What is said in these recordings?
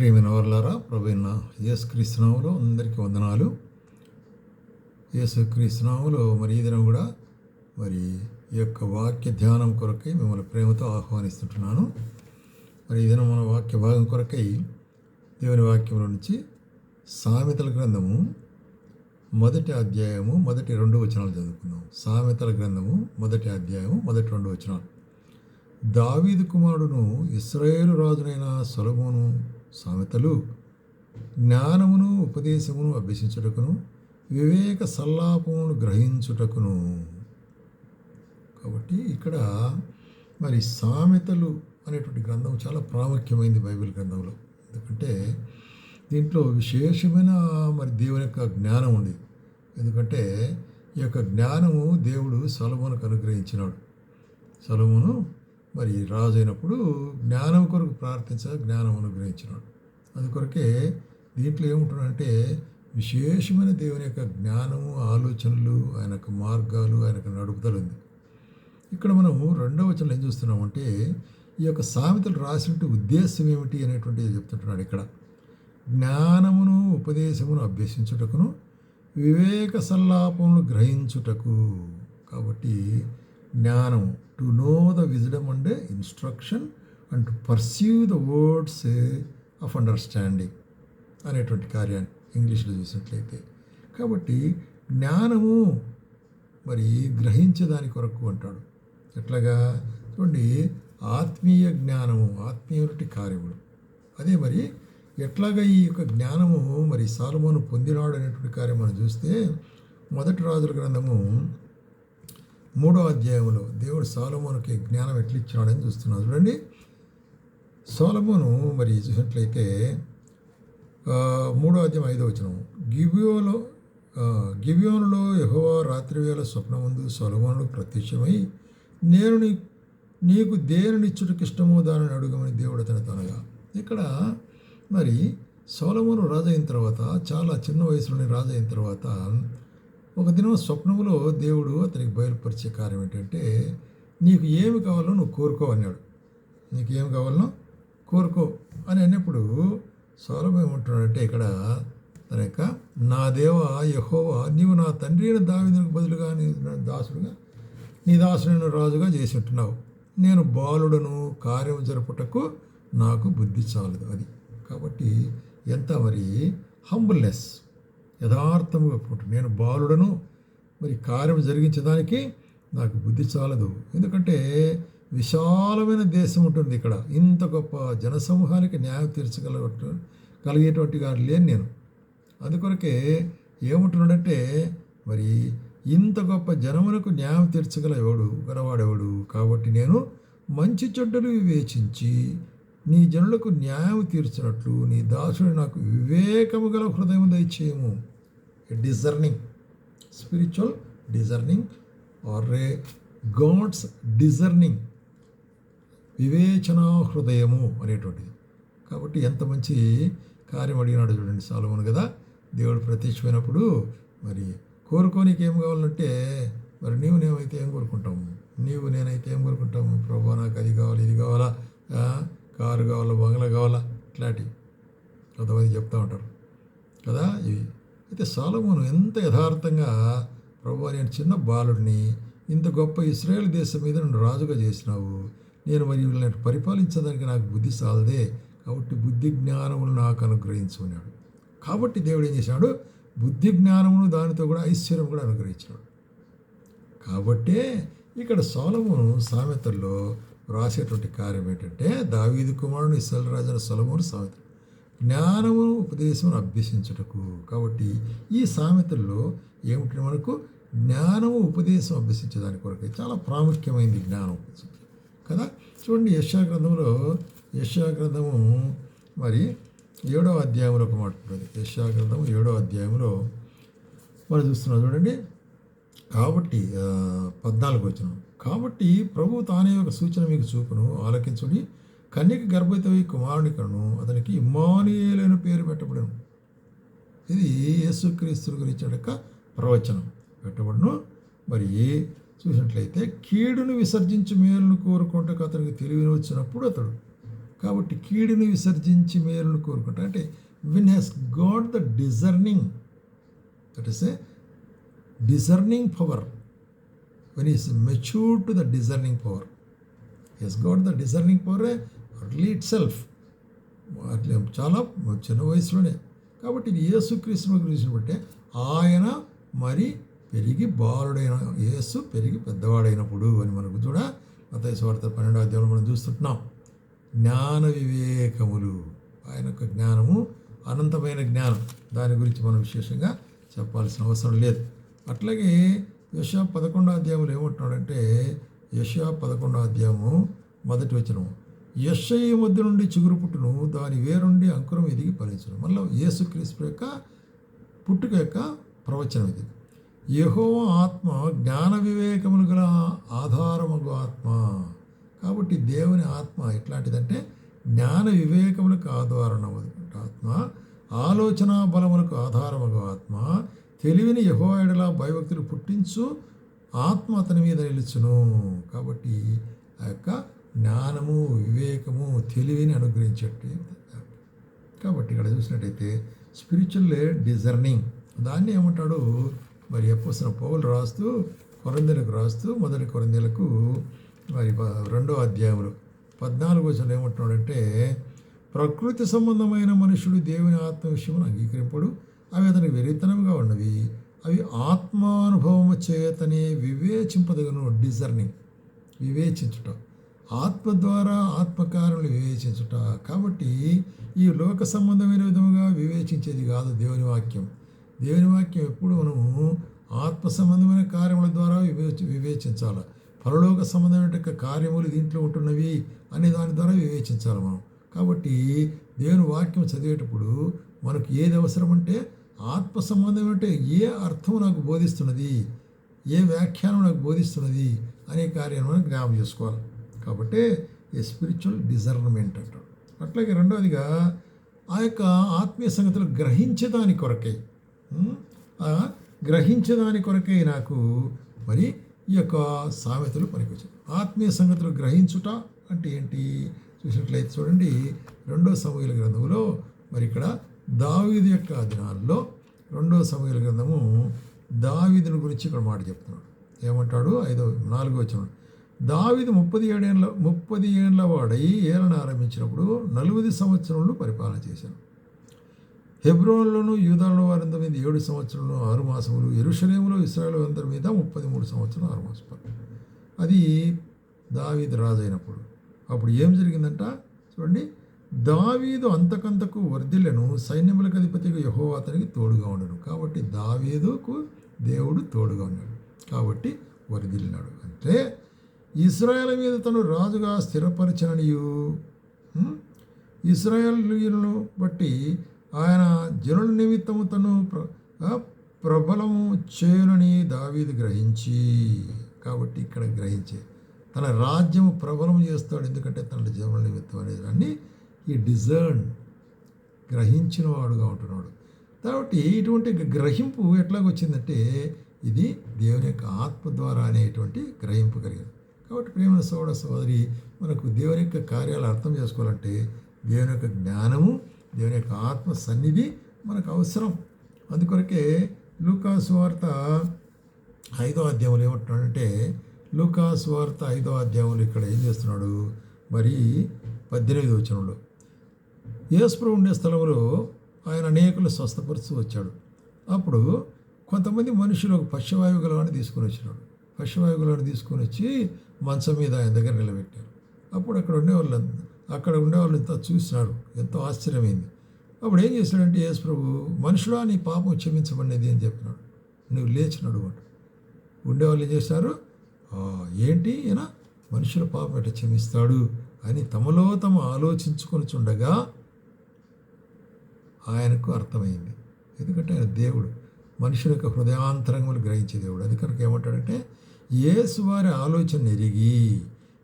ప్రియమైన వర్లారా ప్రవీణ యేసుక్రీస్తునాములో అందరికీ వందనాలు. యేసుక్రీస్తునాములో మరి ఈ దినం కూడా మరి ఈ యొక్క వాక్య ధ్యానం కొరకై మిమ్మల్ని ప్రేమతో ఆహ్వానిస్తుంటున్నాను. మరి ఈ దినం మన వాక్య భాగం కొరకై దేవుని వాక్యంలో నుంచి సామెతల గ్రంథము మొదటి అధ్యాయము మొదటి రెండు వచనాలు చదువుకుందాం. సామెతల గ్రంథము మొదటి అధ్యాయము మొదటి రెండు వచనాలు. దావీదు కుమారుడును ఇస్రాయేలు రాజునైన సొలమోను సామెతలు జ్ఞానమును ఉపదేశమును అభ్యసించుటకును వివేక సల్లాపమును గ్రహించుటకును. కాబట్టి ఇక్కడ మరి సామెతలు అనేటువంటి గ్రంథం చాలా ప్రాముఖ్యమైంది బైబిల్ గ్రంథంలో. ఎందుకంటే దీంట్లో విశేషమైన మరి దేవుని యొక్క జ్ఞానం ఉంది. ఎందుకంటే ఈ యొక్క జ్ఞానము దేవుడు సొలమునకు అనుగ్రహించినాడు. సొలమును మరి రాజు అయినప్పుడు జ్ఞానం కొరకు ప్రార్థించగా జ్ఞానం అనుగ్రహించినాడు. అందుకొరకే దీంట్లో ఏముంటున్నాడంటే విశేషమైన దేవుని యొక్క జ్ఞానము ఆలోచనలు ఆయన యొక్క మార్గాలు ఆయన యొక్క నడుపుదలు ఉంది. ఇక్కడ మనం రెండవ వచనంలో ఏం చూస్తున్నామంటే ఈ యొక్క సామెతలు రాసినట్టు ఉద్దేశం ఏమిటి అనేటువంటిది చెప్తుంటున్నాడు ఇక్కడ. జ్ఞానమును ఉపదేశమును అభ్యసించుటకును వివేక సల్లాపమును గ్రహించుటకు. కాబట్టి జ్ఞానం. టు నో ద విజ్డమ్ అంటే instruction and to perceive the words of understanding అనేటువంటి కార్యాన్ని ఇంగ్లీష్లో చూసినట్లయితే. కాబట్టి జ్ఞానము మరి గ్రహించేదాని కొరకు అంటాడు. ఎట్లాగా? చూడండి ఆత్మీయ జ్ఞానము ఆత్మీయుటి కార్యములు. అదే మరి ఎట్లాగా ఈ యొక్క జ్ఞానము మరి సాలమోను పొందినాడు అనేటువంటి కార్యం మనం చూస్తే మొదటి రాజుల గ్రంథము మూడో అధ్యాయంలో దేవుడు సాలమోనుకి జ్ఞానం ఎట్లిచ్చినాడని చూస్తున్నాం. చూడండి. సోలమోను మరి చూసినట్లయితే మూడో అధ్యాయం ఐదో వచనం. గిబియోలో ఆ, గిబియోనులో యెహోవా రాత్రివేళ స్వప్నముందు సొలమోనుడు ప్రత్యక్షమై నేను నీ నీకు దేనినిచ్చుటకు ఇష్టమో దానిని అడుగమని దేవుడు అతను తనగా ఇక్కడ మరి సోలమోను రాజు అయిన తర్వాత చాలా చిన్న వయసులోనే రాజు అయిన తర్వాత ఒక దినం స్వప్నములో దేవుడు అతనికి బయలుపరిచే కార్యం ఏంటంటే నీకు ఏమి కావాలో నువ్వు కోరుకో అన్నాడు. నీకు ఏమి కావాలనో కోరుకో అని అన్నప్పుడు సౌరభం ఏమంటున్నాడంటే ఇక్కడ తన యొక్క నా దేవ యహోవా నీవు నా తండ్రి అయిన దావిదునికి బదులుగా నీ దాసుడుగా నీ దాసుడైన రాజుగా చేసి ఉంటున్నావు నేను బాలుడను కార్యం జరుపుటకు నాకు బుద్ధి చాలదు అది. కాబట్టి ఎంత మరి హంబుల్నెస్ యథార్థముగా ఒప్పుకుంటాను నేను బాలుడను మరి కార్యం జరిగించడానికి నాకు బుద్ధి చాలదు. ఎందుకంటే విశాలమైన దేశం ఉంటుంది ఇక్కడ. ఇంత గొప్ప జనసమూహానికి న్యాయం తీర్చగల కలిగేటువంటి గారు లేను నేను. అందుకొరకే ఏముంటున్నాడంటే మరి ఇంత గొప్ప జనమునకు న్యాయం తీర్చగల ఎవడు? గలవాడెవడు కాబట్టి నేను మంచి చెడ్డలు వివేచించి నీ జనులకు న్యాయం తీర్చినట్లు నీ దాసుడు నాకు వివేకము గల హృదయం దయచేయము. Discerning spiritual discerning or a God's discerning వివేచన హృదయము అనేటువంటిది. కాబట్టి ఎంత మంచి కార్యం అడిగినాడు చూడండి సాలమును కదా. దేవుడు ప్రత్యక్షమైనప్పుడు మరి కోరుకోనికి ఏం కావాలంటే మరి నీవు నేమైతే ఏం కోరుకుంటాము? నీవు నేనైతే ఏం కోరుకుంటాము? ప్రభా నాకు అది కావాలి ఇది కావాలా? కారు కావాలా బంగ్లా కావాలా? ఇట్లాంటివి కొంతమంది చెప్తూ ఉంటారు. కదా? ఇవి. అయితే సాలమోను ఎంత యథార్థంగా ప్రభు నేను చిన్న బాలుడిని ఇంత గొప్ప ఇస్రాయేల్ దేశం మీద నన్ను రాజుగా చేసినావు. నేను మరి వీళ్ళని పరిపాలించడానికి నాకు బుద్ధి సాలదే. కాబట్టి బుద్ధి జ్ఞానములు నాకు అనుగ్రహించుకున్నాడు కాబట్టి దేవుడు ఏం చేశాడు? బుద్ధి జ్ఞానమును దానితో కూడా ఐశ్వర్యం కూడా అనుగ్రహించాడు కాబట్టే ఇక్కడ సోలమును సామెతల్లో రాసేటువంటి కార్యం ఏంటంటే దావీదు కుమారుడు ఇస్రాయల్ రాజు సొలమూరు సామెత. జ్ఞానము ఉపదేశమును అభ్యసించుటకు. కాబట్టి ఈ సామెతల్లో ఏమిటి మనకు? జ్ఞానము ఉపదేశం అభ్యసించడానికి కొరకు చాలా ప్రాముఖ్యమైనది జ్ఞానం. కదా? చూడండి యశా గ్రంథంలో యశా గ్రంథము మరి ఏడో అధ్యాయంలో ఒక మాట ఉంటుంది. యశా గ్రంథము ఏడో అధ్యాయంలో మనం చూస్తున్నాం. చూడండి. కాబట్టి పద్నాలుగు వచ్చినాం కాబట్టి ప్రభు తానే ఒక సూచన మీకు చూపును. ఆలకించుడి. కన్యక గర్భవతి కుమారుని కను అతనికి ఇమ్మానుయేలైన పేరు పెట్టబడను. ఇది యేసుక్రీస్తు గురించి యొక్క ప్రవచనం. పెట్టబడును. మరి చూసినట్లయితే కీడును విసర్జించి మేలును కోరుకుంటకు అతనికి తెలివిని వచ్చినప్పుడు అతడు. కాబట్టి కీడుని విసర్జించి మేలును కోరుకుంటా అంటే when has got the discerning that is a discerning power when is mature to the discerning power is got the discerning power early itself అట్లా చాలా చిన్న వయసులోనే. కాబట్టి ఇది యేసుక్రీస్తు గురించి బట్టే ఆయన మరి పెరిగి బాలుడైన యేసు పెరిగి పెద్దవాడైనప్పుడు అని మనకు కూడా మత వార్త పన్నెండో అధ్యాయంలో మనం చూస్తుంటున్నాం. జ్ఞాన వివేకములు. ఆయన యొక్క జ్ఞానము అనంతమైన జ్ఞానం. దాని గురించి మనం విశేషంగా చెప్పాల్సిన అవసరం లేదు. అట్లాగే యశ పదకొండో అధ్యాయంలో ఏమంటున్నాడంటే యశ పదకొండో అధ్యాయము మొదటి వచనం. యశయ్య మధ్య నుండి చిగురు పుట్టును దాని వేరుండి అంకురం ఎదిగి ఫలించను. మళ్ళీ యేసుక్రీస్తు యొక్క పుట్టుక యొక్క ప్రవచనం ఇది. యహో ఆత్మ జ్ఞాన వివేకములు గల ఆధారముగు ఆత్మ. కాబట్టి దేవుని ఆత్మ ఎట్లాంటిదంటే జ్ఞాన వివేకములకు ఆధారణ ఆత్మ ఆలోచన బలములకు ఆధారముగు ఆత్మ తెలివిని యహో భయభక్తులు పుట్టించు ఆత్మ అతని మీద నిలుచును. కాబట్టి ఆ యొక్క జ్ఞానము వివేకము తెలివిని అనుగ్రహించేట్టు కాబట్టి ఇక్కడ చూసినట్టయితే స్పిరిచువల్ డిజర్నింగ్ దాన్ని ఏమంటాడు? మరి ఎప్పసిన పౌలు రాస్తూ కొరందెలకు రాస్తూ మొదటి కొరందెలకు మరి రెండో అధ్యాయంలో పద్నాలుగు వచ్చిన ఏమంటున్నాడంటే ప్రకృతి సంబంధమైన మనుషుడు దేవుని ఆత్మ విషయమును అంగీకరింపడు. అవి అతనికి వెరితనంగా ఉన్నవి. అవి ఆత్మానుభవము చేతనే వివేచింపదగను డిజర్నింగ్ వివేచించుట. ఆత్మ ద్వారా ఆత్మకారణలు వివేచించుట. కాబట్టి ఈ లోక సంబంధమైన విధముగా వివేచించేది కాదు దేవుని వాక్యం. దేవుని వాక్యం ఎప్పుడు మనము ఆత్మ సంబంధమైన కార్యముల ద్వారా వివేచ వివేచించాలి. పరలోక సంబంధమైన కార్యములు దీంట్లో ఉంటున్నవి అనే దాని ద్వారా వివేచించాలి మనం. కాబట్టి దేవుని వాక్యం చదివేటప్పుడు మనకు ఏది అవసరం అంటే ఆత్మ సంబంధం అంటే ఏ అర్థం నాకు బోధిస్తున్నది ఏ వ్యాఖ్యానం నాకు బోధిస్తున్నది అనే కార్యాన్ని మనం జ్ఞాపం చేసుకోవాలి. కాబట్టి ఏ స్పిరిచువల్ డిజర్న్మెంట్ అంటాడు. అట్లాగే రెండవదిగా ఆ యొక్క ఆత్మీయ సంగతులు గ్రహించేదాని కొరకై గ్రహించేదాని కొరకై నాకు మరి ఈ యొక్క సామెతలు పనికొచ్చాయి. ఆత్మీయ సంగతులు గ్రహించుట అంటే ఏంటి? చూసినట్లయితే చూడండి రెండో సమూహల గ్రంథంలో మరి ఇక్కడ దావీది యొక్క దినాల్లో రెండో సమయ గ్రంథము దావీదుని గురించి ఇక్కడ మాట చెప్తున్నాడు. ఏమంటాడు? ఐదో నాలుగో వచ్చిన దావీదు ముప్పది ఏడేళ్ళ ముప్పది ఏళ్ళ వాడై ఏలన ఆరంభించినప్పుడు నలుగుది సంవత్సరంలో పరిపాలన చేశాను హెబ్రోన్లోను యూదాలో వారందరి మీద ఏడు సంవత్సరాలు ఆరు మాసములు ఎరుషలేములో ఇస్రాయల్ అందరి మీద ముప్పది మూడు సంవత్సరాలు ఆరు మాసములు అది దావీదు రాజు అయినప్పుడు అప్పుడు ఏం జరిగిందంట? చూడండి. దావీదు అంతకంతకు వర్ధిల్లను. సైన్యములకు అధిపతిగా యహో అతనికి తోడుగా ఉండడు కాబట్టి దావీదుకు దేవుడు తోడుగా ఉన్నాడు. కాబట్టి వర్ధిల్లినాడు. అంటే ఇస్రాయల్ మీద తను రాజుగా స్థిరపరచననియు ఉం? బట్టి ఆయన జనుల నిమిత్తము తను ప్ర ప్రబలము చేయనని దావీదు గ్రహించి కాబట్టి ఇక్కడ గ్రహించే తన రాజ్యము ప్రబలం చేస్తాడు. ఎందుకంటే తన జనుల నిమిత్తం అనేది అన్ని ఈ డిజర్న్ గ్రహించిన వాడుగా ఉంటున్నాడు. కాబట్టి ఇటువంటి గ్రహింపు ఎట్లాగొచ్చిందంటే ఇది దేవుని యొక్క ఆత్మ ద్వారా అనేటువంటి గ్రహింపు కలిగింది. కాబట్టి ప్రేమ సోడ సోదరి మనకు దేవుని యొక్క కార్యాలు అర్థం చేసుకోవాలంటే దేవుని యొక్క జ్ఞానము దేవుని యొక్క ఆత్మ సన్నిధి మనకు అవసరం. అందుకొరకే లూకాసు వార్త ఐదో అధ్యాయంలో ఏమంటున్నాడంటే లూకాసు వార్త ఐదో అధ్యాయంలో ఇక్కడ ఏం చేస్తున్నాడు? మరి పద్దెనిమిది వచనంలో యేసుప్రభు ఉండే స్థలంలో ఆయన అనేకులు స్వస్థపరుస్తూ వచ్చాడు. అప్పుడు కొంతమంది మనుషులు ఒక పశ్చవాయువు గలవాడిని తీసుకొని వచ్చినాడు పశ్చవాయువు గలవాడిని తీసుకొని వచ్చి మంచం మీద ఆయన దగ్గర నిలబెట్టారు. అప్పుడు అక్కడ ఉండేవాళ్ళు అక్కడ ఉండేవాళ్ళు ఇంత చూసినారు. ఎంతో ఆశ్చర్యమైంది. అప్పుడు ఏం చేశాడంటే యేసు ప్రభు మనుషుడా నీ పాపం క్షమించబడినది అని చెప్పినాడు. నువ్వు లేచినాడు అంట. ఉండేవాళ్ళు ఏం చేశారు? ఏంటి? ఈయన మనుషుల పాపం ఎట్లా క్షమిస్తాడు? అని తమలో తమ ఆలోచించుకొని చుండగా ఆయనకు అర్థమైంది. ఎందుకంటే ఆయన దేవుడు. మనుషుల యొక్క హృదయాంతరంగములు గ్రహించే దేవుడు. అది కనుక ఏమంటాడంటే యేసు వారి ఆలోచన ఎరిగి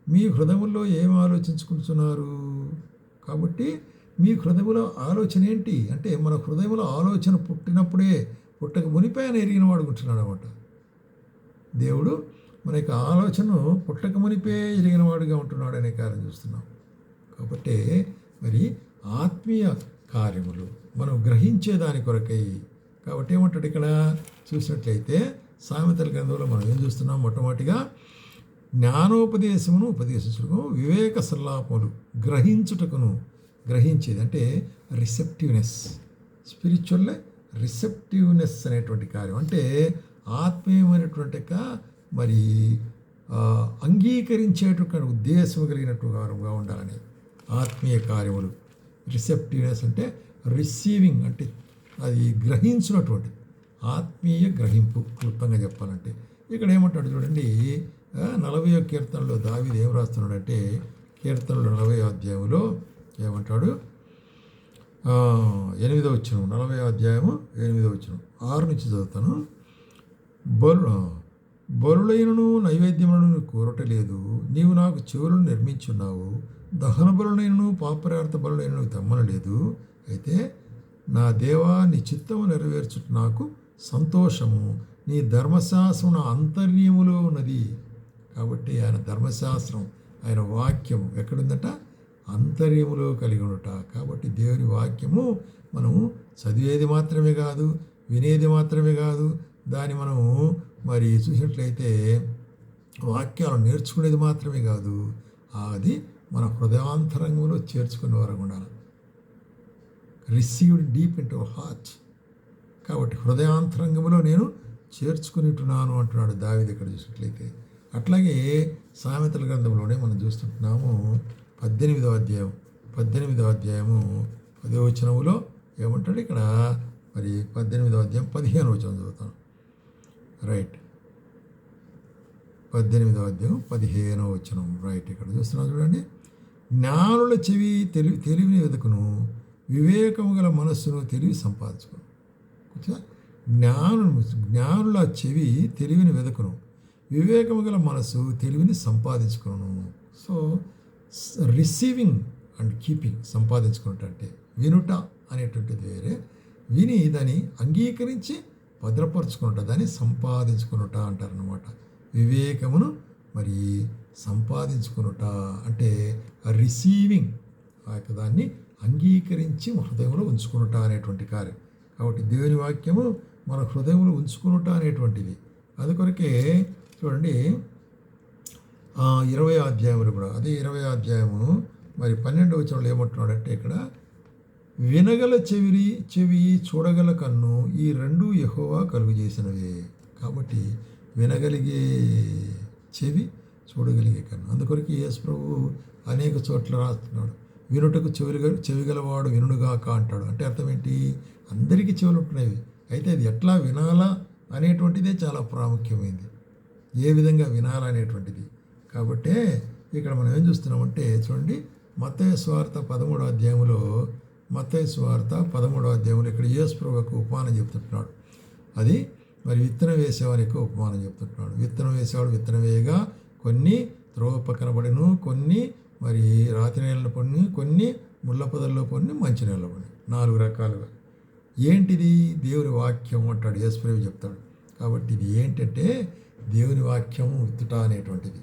మీ హృదయంలో ఏం ఆలోచించుకుంటున్నారు? కాబట్టి మీ హృదయంలో ఆలోచన ఏంటి? అంటే మన హృదయంలో ఆలోచన పుట్టినప్పుడే పుట్టక మునిపై ఆయన ఎరిగిన వాడుకుంటున్నాడు అనమాట దేవుడు మన యొక్క ఆలోచనను పుట్టక మునిపే ఎరిగిన వాడుగా ఉంటున్నాడు అనే కార్యం చూస్తున్నాం. కాబట్టి మరి ఆత్మీయ కార్యములు మనం గ్రహించే దాని కొరకై. కాబట్టి ఏమంటాడు ఇక్కడ? చూసినట్లయితే సామెతల గ్రంథంలో మనం ఏం చూస్తున్నాం? మొట్టమొదటిగా జ్ఞానోపదేశమును ఉపదేశించుటకు వివేక సల్లాపములు గ్రహించుటకును గ్రహించేది అంటే రిసెప్టివ్నెస్ స్పిరిచువల్ రిసెప్టివ్నెస్ అనేటువంటి కార్యం. అంటే ఆత్మీయమైనటువంటి మరి ఆ, అంగీకరించేటువంటి ఉద్దేశం కలిగినట్టు వారుగా ఉండాలని. ఆత్మీయ కార్యములు. రిసెప్టివ్నెస్ అంటే రిసీవింగ్ అంటే అది గ్రహించినటువంటి ఆత్మీయ గ్రహింపు క్లుప్తంగా చెప్పాలంటే. ఇక్కడ ఏమంటాడు చూడండి నలభై కీర్తనలో దావిది ఏం రాస్తున్నాడంటే కీర్తనలు నలభై అధ్యాయంలో ఏమంటాడు? ఎనిమిదో వచ్చిన నలభై అధ్యాయము ఎనిమిదో వచ్చిన ఆరు నుంచి చదువుతాను. బలు బలులైనను నైవేద్యములను కోరటలేదు నీవు నాకు చెవులను నిర్మించున్నావు దహన బలులైనను పాపరార్థ బలులైనను తెమ్మనలేదు అయితే నా దేవా నీ చిత్తము నెరవేర్చుట నాకు సంతోషము. నీ ధర్మశాస్త్రం నా అంతర్యములో ఉన్నది. కాబట్టి ఆయన ధర్మశాస్త్రం ఆయన వాక్యం ఎక్కడుందట? అంతర్యములో కలిగి ఉండట. కాబట్టి దేవుని వాక్యము మనము చదివేది మాత్రమే కాదు వినేది మాత్రమే కాదు దాన్ని మనము మరి చూసినట్లయితే వాక్యాలను నేర్చుకునేది మాత్రమే కాదు. అది మన హృదయాంతరంగంలో చేర్చుకునే వరకు ఉండాలి. రిసీవ్డ్ డీప్ ఇంటూ హార్ట్ కాబట్టి హృదయాంతరంగంలో నేను చేర్చుకునిట్టున్నాను అంటున్నాడు దావిది ఇక్కడ చూసినట్లయితే. అట్లాగే సామెతల గ్రంథంలోనే మనం చూస్తుంటున్నాము పద్దెనిమిదవ అధ్యాయం పద్దెనిమిదవ అధ్యాయము పదో వచనములో ఏమంటాడు ఇక్కడ? మరి పద్దెనిమిదవ అధ్యాయం పదిహేను వచనం చదువుతాను రైట్. పద్దెనిమిదవ అధ్యాయం పదిహేనవ వచనం రైట్ ఇక్కడ చూస్తున్నాం చూడండి. జ్ఞానుల చెవి తెలివి తెలివిని వెతుకును. వివేకము గల మనస్సును తెలివి సంపాదించుకోను. జ్ఞానులు జ్ఞాను జ్ఞానుల చెవి తెలివిని వెదకును. వివేకము గల మనస్సు తెలివిని సంపాదించుకును. సో రిసీవింగ్ అండ్ కీపింగ్ సంపాదించుకున్నట్టే వినుట అనేటువంటిది వేరే. విని దాన్ని అంగీకరించి భద్రపరచుకున్నట దాన్ని సంపాదించుకున్నట అంటారనమాట వివేకమును మరి సంపాదించుకున్నట అంటే రిసీవింగ్ ఆ యొక్క దాన్ని అంగీకరించి హృదయంలో ఉంచుకునుట అనేటువంటి కార్యం. కాబట్టి దేవుని వాక్యము మన హృదయంలో ఉంచుకునుట అనేటువంటిది. అది కొరకే చూడండి ఇరవై అధ్యాయములు కూడా అదే ఇరవై అధ్యాయము మరి పన్నెండవ వచనంలో ఏమంటున్నాడంటే ఇక్కడ వినగల చెవిరి చెవి చూడగల కన్ను ఈ రెండు ఎహోవా కలుగు చేసినవే కాబట్టి వినగలిగే చెవి చూడగలిగే కన్ను. అందుకొరకు యేసు ప్రభు అనేక చోట్ల రాస్తున్నాడు. వినుటకు చెవి చెవిగలవాడు వినుడుగాక అంటాడు. అంటే అర్థం ఏంటి? అందరికీ చెవులు ఉంటున్నాయి. అయితే అది ఎట్లా వినాలా అనేటువంటిదే చాలా ప్రాముఖ్యమైనది ఏ విధంగా వినాలనేటువంటిది కాబట్టే ఇక్కడ మనం ఏం చూస్తున్నామంటే చూడండి మత్తయ్య స్వార్థ పదమూడో అధ్యాయంలో మత్తయ్య స్వార్థ పదమూడో అధ్యాయంలో ఇక్కడ యేసుప్రభుకు ఉపమానం చెప్తుంటున్నాడు. అది మరి విత్తనం వేసేవానికి ఉపమానం చెప్తుంటున్నాడు. విత్తనం వేసేవాడు విత్తనం వేయగా కొన్ని త్రోవ పక్కన పడిను కొన్ని మరి రాతి నేలలో కొన్ని కొన్ని ముళ్ళ పొదల్లో పడిని మంచి నేలలో కొన్ని నాలుగు రకాలుగా. ఏంటిది? దేవుని వాక్యం అంటాడు యేసుప్రభు చెప్తాడు. కాబట్టి ఇది ఏంటంటే దేవుని వాక్యం ఉత్తుట అనేటువంటిది.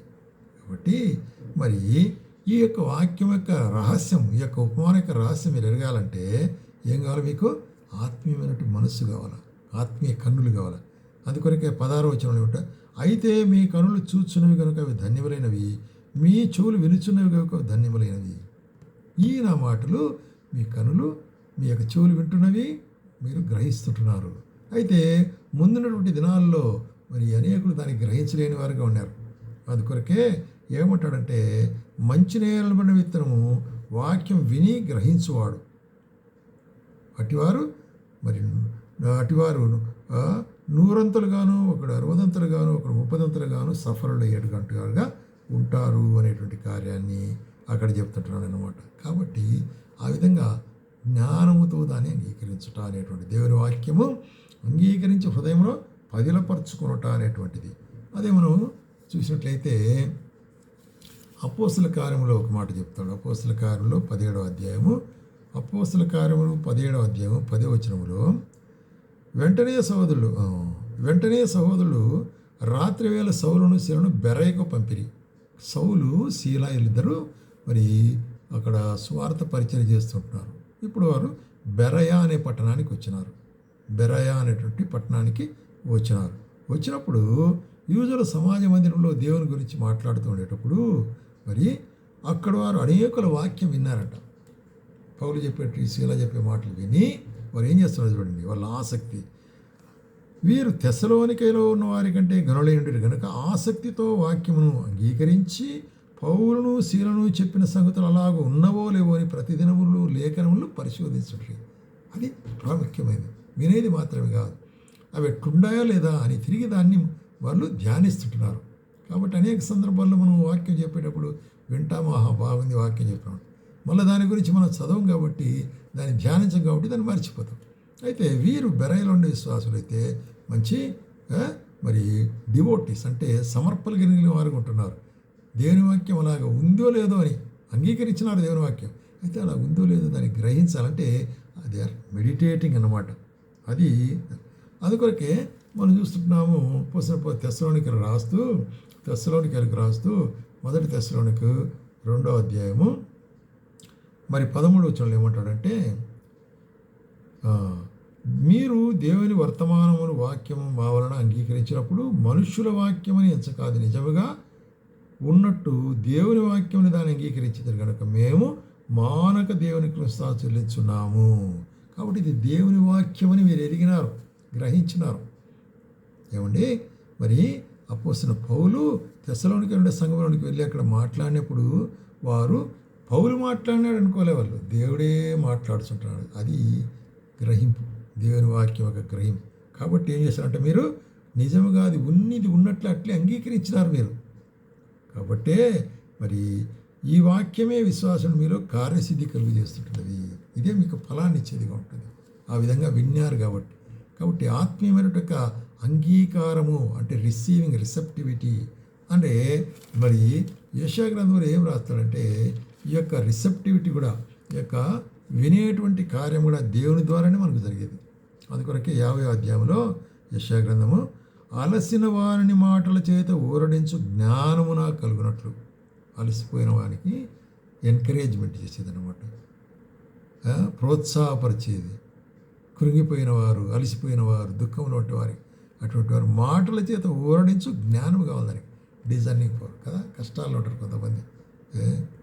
కాబట్టి మరి ఈ యొక్క వాక్యం యొక్క రహస్యం ఈ యొక్క ఉపమానం యొక్క రహస్యం మీరు ఎరగాలంటే ఏం కావాలి మీకు? ఆత్మీయమైనటువంటి మనస్సు కావాలా? ఆత్మీయ కన్నులు కావాలా? అందుకొరకే పదారు వచ్చిన ఉంటాయి అయితే మీ కనులు చూచున్నవి కనుక అవి ధన్యములైనవి. మీ చెవులు వినుచున్నవి కాక ధన్యములైనవి. ఈ నా మాటలు మీ కనులు మీ యొక్క చెవులు వింటున్నవి మీరు గ్రహిస్తుంటున్నారు. అయితే ముందున్నటువంటి దినాల్లో మరి అనేకులు దాన్ని గ్రహించలేని వారుగా ఉన్నారు. కొరకే ఏమంటాడంటే మంచి నేలబడిన విత్తనము వాక్యం విని గ్రహించువాడు. అటివారు మరి అటివారు ఆ, నూరంతలుగాను ఒకడు అరవదంతలుగాను ఒకడు ముప్పదంతలుగాను సఫరులు ఏడుగంటలుగా ఉంటారు అనేటువంటి కార్యాన్ని అక్కడ చెప్తుంటున్నాడు అనమాట కాబట్టి ఆ విధంగా జ్ఞానముతో దాన్ని అంగీకరించుట అనేటువంటి దేవుని వాక్యము అంగీకరించి హృదయంలో పదిలపరుచుకునుట అనేటువంటిది. అదే మనం చూసినట్లయితే అపోస్తుల కార్యంలో ఒక మాట చెప్తాడు. అపోసుల కార్యంలో పదిహేడవ అధ్యాయము అపోస్తుల కార్యములు పదిహేడవ అధ్యాయము పదే వచనములో వెంటనే సహోదరులు వెంటనే సహోదరులు రాత్రి వేళ సౌలును శీలను బెరయకు పంపిరి. సౌలు శీలా వీళ్ళిద్దరూ మరి అక్కడ స్వార్థ పరిచయం చేస్తుంటున్నారు. ఇప్పుడు వారు బెరయా అనే పట్టణానికి వచ్చినారు. బెరయా అనేటువంటి పట్టణానికి వచ్చినారు. వచ్చినప్పుడు యూజుల సమాజ మందిరంలో దేవుని గురించి మాట్లాడుతూ ఉండేటప్పుడు మరి అక్కడ వారు అనేకుల వాక్యం విన్నారట. పౌలు చెప్పేటి శీల చెప్పే మాటలు విని వారు ఏం చేస్తున్నారు చూడండి వాళ్ళ ఆసక్తి. వీరు తెసలోనికైలో ఉన్న వారి కంటే గనులైనడు కనుక ఆసక్తితో వాక్యమును అంగీకరించి పౌరును శీలను చెప్పిన సంగతులు అలాగ ఉన్నవో లేవో అని ప్రతిదినములు లేఖనములు పరిశోధించట్లేదు అది ప్రాముఖ్యమైనది వినేది మాత్రమే కాదు. అవి ఎట్లుండాయో లేదా అని తిరిగి దాన్ని వాళ్ళు ధ్యానిస్తుంటున్నారు. కాబట్టి అనేక సందర్భాల్లో మనం వాక్యం చెప్పేటప్పుడు వింటాము ఆహా బాగుంది వాక్యం చెప్పినాం మళ్ళీ దాని గురించి మనం చదవం కాబట్టి దాన్ని ధ్యానించం కాబట్టి దాన్ని మర్చిపోతాం. అయితే వీరు బెరైలో ఉండే విశ్వాసులు అయితే మంచి మరి డివోటీస్ అంటే సమర్పలు కలిగిన వారు ఉంటున్నారు దేవుని వాక్యం అలాగ ఉందో లేదో అని అంగీకరించినారు దేవుని వాక్యం. అయితే అలా ఉందో లేదో దాన్ని గ్రహించాలంటే అది మెడిటేటింగ్ అన్నమాట. అది అందుకొరకే మనం చూస్తున్నాము పుస్తక తెస్సలోనికలు రాస్తూ తెస్సలోనికలకు రాస్తూ మొదటి తెస్సలోనికి రెండో అధ్యాయము. మరి పదమూడు వచ్చిన ఏమంటాడంటే మీరు దేవుని వర్తమానమును వాక్యము మా వలన అంగీకరించినప్పుడు మనుష్యుల వాక్యమని ఎంచకాదు నిజముగా ఉన్నట్టు దేవుని వాక్యముని దాన్ని అంగీకరించింది కనుక మేము మానక దేవుని కృష్ణ చెల్లించున్నాము. కాబట్టి ఇది దేవుని వాక్యమని మీరు ఎరిగినారు గ్రహించినారు. ఏమండి? మరి అపోసిన పౌలు తెసలోనికి వెళ్ళే సంఘంలోనికి వెళ్ళి అక్కడ మాట్లాడినప్పుడు వారు పౌలు మాట్లాడినాడు అనుకోలే వాళ్ళు. దేవుడే మాట్లాడుతుంటాడు అది గ్రహింపు. దేవుని వాక్యం ఒక గ్రహం. కాబట్టి ఏం చేశారంటే మీరు నిజముగా అది ఉన్నది ఉన్నట్లు అట్లే అంగీకరించినారు మీరు. కాబట్టే మరి ఈ వాక్యమే విశ్వాసం మీరు కార్యసిద్ధి కలుగు చేస్తుంటుంది ఇదే మీకు ఫలాన్ని ఇచ్చేదిగా ఉంటుంది. ఆ విధంగా విన్నారు కాబట్టి. కాబట్టి ఆత్మీయమైన యొక్క అంగీకారము అంటే రిసీవింగ్ రిసెప్టివిటీ అంటే మరి యశాగ్రంథంలో ఏం రాస్తాడంటే ఈ యొక్క రిసెప్టివిటీ కూడా ఈ యొక్క వినేటువంటి కార్యం కూడా దేవుని ద్వారానే మనకు జరిగేది. అందుకొరకే యాభై అధ్యాయంలో యశాగ్రంథము అలసిన వారిని మాటల చేత ఊరడించు జ్ఞానము నాకు కలుగునట్లు. అలసిపోయిన వానికి ఎంకరేజ్మెంట్ చేసేది అనమాట ప్రోత్సాహపరిచేది. కృంగిపోయిన వారు అలసిపోయిన వారు దుఃఖంలో వారి అటువంటి వారు మాటల చేత ఊరడించు జ్ఞానం కావాలి దానికి డిజైనింగ్ ఫోర్ కదా? కష్టాల్లో ఉంటారు కొంతమంది.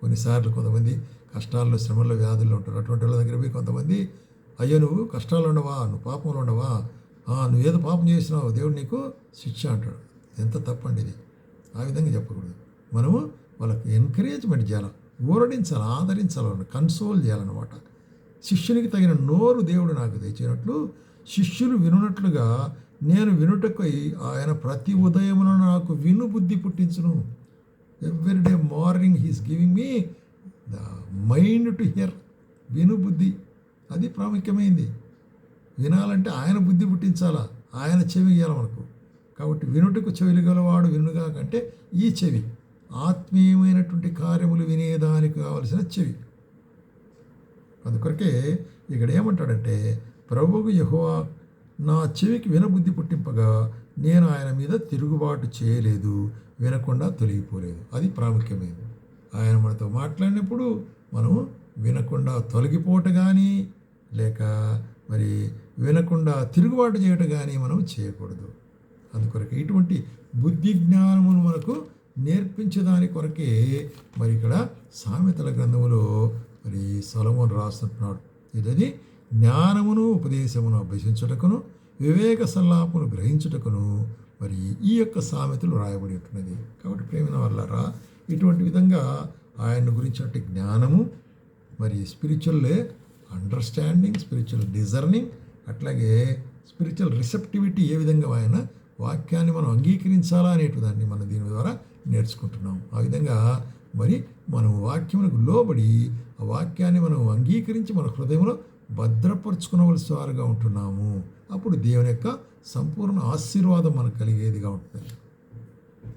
కొన్నిసార్లు కొంతమంది కష్టాల్లో శ్రమల్లో వ్యాధుల్లో ఉంటారు. అటువంటి వాళ్ళ దగ్గర పోయి కొంతమంది అయ్యో నువ్వు కష్టాలు ఉండవా? నువ్వు పాపంలో ఉండవా? ఆ, నువ్వు ఏదో పాపం చేసినావు దేవుడు నీకు శిక్ష అంటాడు. ఎంత తప్పండి ఇది. ఆ విధంగా చెప్పకూడదు. మనము వాళ్ళకి ఎంకరేజ్మెంట్ చేయాలి. ఊరడించాలి ఆదరించాలి వాళ్ళని కన్సోల్ చేయాలన్నమాట. శిష్యునికి తగిన నోరు దేవుడు నాకు తెచ్చినట్లు శిష్యులు వినున్నట్లుగా నేను వినుటకై ఆయన ప్రతి ఉదయమున నాకు విను బుద్ధి పుట్టించును. Every day morning he's giving me the mind to hear విను బుద్ధి. అది ప్రాముఖ్యమైంది. వినాలంటే ఆయన బుద్ధి పుట్టించాలా? ఆయన చెవి ఇవ్వాలి మనకు. కాబట్టి వినుటకు చెవిలు గలవాడు వినుగా కంటే ఈ చెవి ఆత్మీయమైనటువంటి కార్యములు వినేదానికి కావలసిన చెవి. అందుకొరకే ఇక్కడ ఏమంటాడంటే ప్రభువుకు యెహోవా నా చెవికి వినబుద్ధి పుట్టింపగా నేను ఆయన మీద తిరుగుబాటు చేయలేదు వినకుండా తొలగిపోలేదు. అది ప్రాముఖ్యమైనది. ఆయన మనతో మాట్లాడినప్పుడు మనం వినకుండా తొలగిపోవట కానీ లేక మరి వినకుండా తిరుగుబాటు చేయటం కానీ మనం చేయకూడదు. అందుకొరకు ఇటువంటి బుద్ధి జ్ఞానమును మనకు నేర్పించదాని కొరకే మరి ఇక్కడ సామెతల గ్రంథములో మరి సలమును రాస్తున్నాడు ఇదది జ్ఞానమును ఉపదేశమును అభ్యసించుటకును వివేక సల్లాపును గ్రహించుటకును మరి ఈ యొక్క సామెతలు రాయబడి ఉంటున్నది కాబట్టి ప్రేమిన వల్లరా ఇటువంటి విధంగా ఆయన గురించినటువంటి జ్ఞానము మరి స్పిరిచువల్లే అండర్స్టాండింగ్ స్పిరిచువల్ డిజర్నింగ్ అట్లాగే స్పిరిచువల్ రిసెప్టివిటీ ఏ విధంగా ఆయన వాక్యాన్ని మనం అంగీకరించాలా అనేటు దాన్ని మనం దీని ద్వారా నేర్చుకుంటున్నాం. ఆ విధంగా మరి మనం వాక్యమునకు లోబడి ఆ వాక్యాన్ని మనం అంగీకరించి మన హృదయంలో భద్రపరుచుకునవలసి వారుగా ఉంటున్నాము. అప్పుడు దేవుని యొక్క సంపూర్ణ ఆశీర్వాదం మనకు కలిగేదిగా ఉంటుంది